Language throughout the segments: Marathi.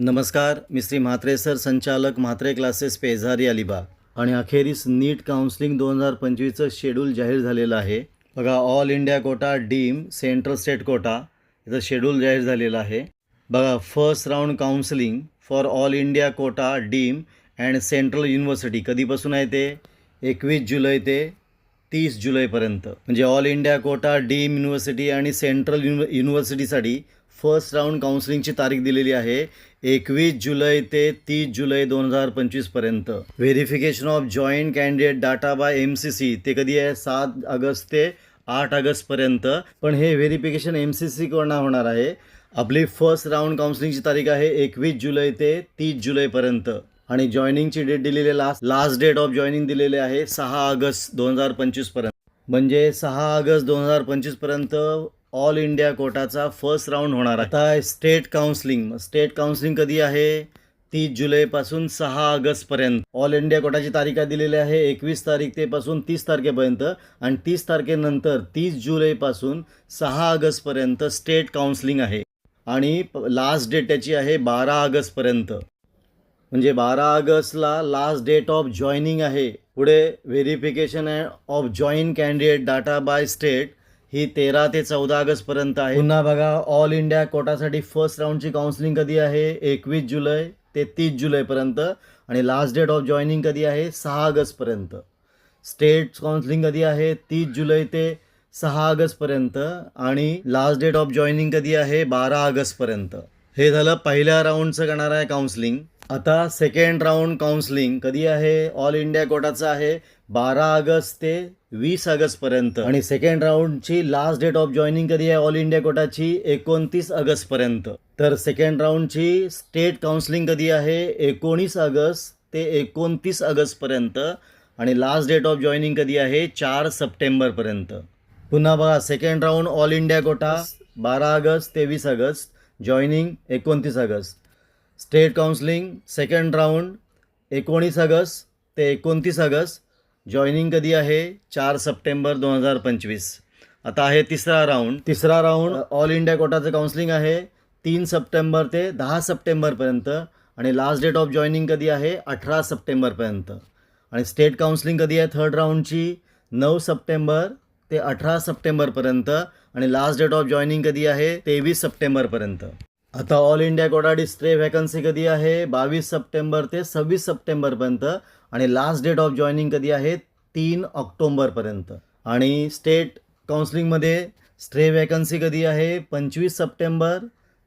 नमस्कार मी श्री म्हात्रे सर संचालक म्हात्रे क्लासेस पेझारी अलिबाग. आणि अखेरीस नीट काउन्सिलिंग दोन हजार पंचवीसचं शेड्यूल जाहीर झालेलं आहे. बघा all India quota deemed central state quota याचं शेड्यूल जाहीर झालेलं आहे. बघा first round counselling for all India quota deem and central university. कधीपासून आहे ते? एकवीस जुलै ते तीस जुलैपर्यंत. म्हणजे all India quota deemed university आणि सेंट्रल युनि युनिव्हर्सिटीसाठी फर्स्ट राऊंड काउन्सिलिंगची तारीख दिलेली आहे. एकवीस जुलै ते तीस जुलै दोन हजार पंचवीसपर्यंत verification of joint candidate data by M C C ते कधी आहे? सात ऑगस्ट ते आठ ऑगस्टपर्यंत पण हे व्हेरिफिकेशन एम सी सीकडनं होणार आहे. आपली फर्स्ट राऊंड काउन्सिलिंगची तारीख आहे एकवीस जुलै ते तीस जुलैपर्यंत आणि जॉईनिंगची डेट दिलेली last last date of joining दिलेले आहे सहा ऑगस्ट दोन हजार पंचवीसपर्यंत म्हणजे सहा ऑगस्ट दोन हजार पंचवीसपर्यंत ऑल इंडिया कोटाचा फर्स्ट राऊंड होणार आहे. आता स्टेट काउन्सिलिंग स्टेट काउन्सिलिंग कधी आहे? तीस जुलैपासून सहा ऑगस्टपर्यंत ऑल इंडिया कोटाची तारीख दिलेली आहे एकवीस तारीख ते पासून तीस तारखेपर्यंत आणि तीस तारखेनंतर तीस जुलैपासून सहा ऑगस्टपर्यंत स्टेट काउन्सिलिंग आहे. आणि लास्ट डेट त्याची आहे बारा ऑगस्टपर्यंत म्हणजे बारा ऑगस्टला लास्ट डेट ऑफ जॉईनिंग आहे. पुढे verification of join candidate data by state ही तेरा ते चौदा ऑगस्टपर्यंत आहे. पुन्हा बघा ऑल इंडिया कोटासाठी फर्स्ट राऊंडची काउन्सिलिंग कधी आहे? एकवीस जुलै ते तीस जुलैपर्यंत. आणि लास्ट डेट ऑफ जॉईनिंग कधी आहे? सहा ऑगस्टपर्यंत. स्टेट काउन्सिलिंग कधी आहे? तीस जुलै ते सहा ऑगस्टपर्यंत. आणि लास्ट डेट ऑफ जॉईनिंग कधी आहे? बारा ऑगस्टपर्यंत. हे झालं पहिल्या राऊंडचं करणार आहे काउन्सिलिंग आता सेकंड राऊंड काउन्सिलिंग कधी आहे? ऑल इंडिया कोटाचं आहे. बारा ऑगस्ट ते वीस ऑगस्टपर्यंत. आणि सेकंड राऊंडची लास्ट डेट ऑफ जॉईनिंग कधी आहे? ऑल इंडिया कोटाची एकोणतीस ऑगस्टपर्यंत. तर सेकंड राऊंडची स्टेट काउन्सिलिंग कधी आहे? एकोणीस ऑगस्ट ते एकोणतीस ऑगस्टपर्यंत. आणि लास्ट डेट ऑफ जॉईनिंग कधी आहे? चार सप्टेंबरपर्यंत. पुन्हा बघा second round all India quota बारा ऑगस्ट ते वीस ऑगस्ट. जॉईनिंग एकोणतीस August. State counselling second round एकोणीस ऑगस्ट ते एकोणतीस ऑगस्ट. जॉईनिंग कधी आहे? चार सप्टेंबर दोन हजार पंचवीस. आता आहे तिसरा राऊंड तिसरा राऊंड ऑल इंडिया कोटाचं काउन्सिलिंग आहे. तीन सप्टेंबर ते दहा सप्टेंबरपर्यंत आणि लास्ट डेट ऑफ जॉईनिंग कधी आहे? अठरा सप्टेंबरपर्यंत आणि स्टेट काउन्सिलिंग कधी आहे? थर्ड राऊंडची नऊ सप्टेंबर ते अठरा सप्टेंबरपर्यंत आणि लास्ट डेट ऑफ जॉईनिंग कधी आहे? तेवीस सप्टेंबरपर्यंत आता ऑल इंडिया कोटाडी स्ट्रे व्हॅकन्सी कधी आहे? बावीस सप्टेंबर ते सव्वीस सप्टेंबरपर्यंत आणि लास्ट डेट ऑफ जॉईनिंग कधी आहे? तीन ऑक्टोंबरपर्यंत आणि स्टेट काउन्सिलिंगमध्ये स्ट्रे व्हॅकन्सी कधी आहे? पंचवीस सप्टेंबर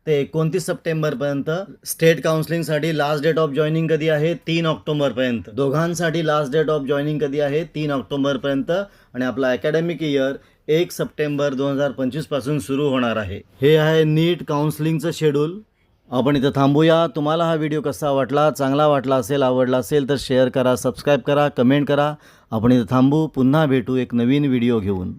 ते एकोणतीस सप्टेंबरपर्यंत स्टेट काउन्सिलिंगसाठी लास्ट डेट ऑफ जॉईनिंग कधी आहे? तीन ऑक्टोबरपर्यंत. दोघांसाठी लास्ट डेट ऑफ जॉईनिंग कधी आहे? तीन ऑक्टोबरपर्यंत. आणि आपला अकॅडमिक इयर एक सप्टेंबर दोन हजार पंचवीसपासून सुरू होणार आहे. हे आहे नीट काउन्सिलिंगचं शेड्यूल आपण इथं थांबूया. तुम्हाला हा व्हिडिओ कसा वाटला चांगला वाटला असेल आवडला असेल तर शेअर करा सबस्क्राईब करा कमेंट करा. आपण इथं थांबू. पुन्हा भेटू एक नवीन व्हिडिओ घेऊन.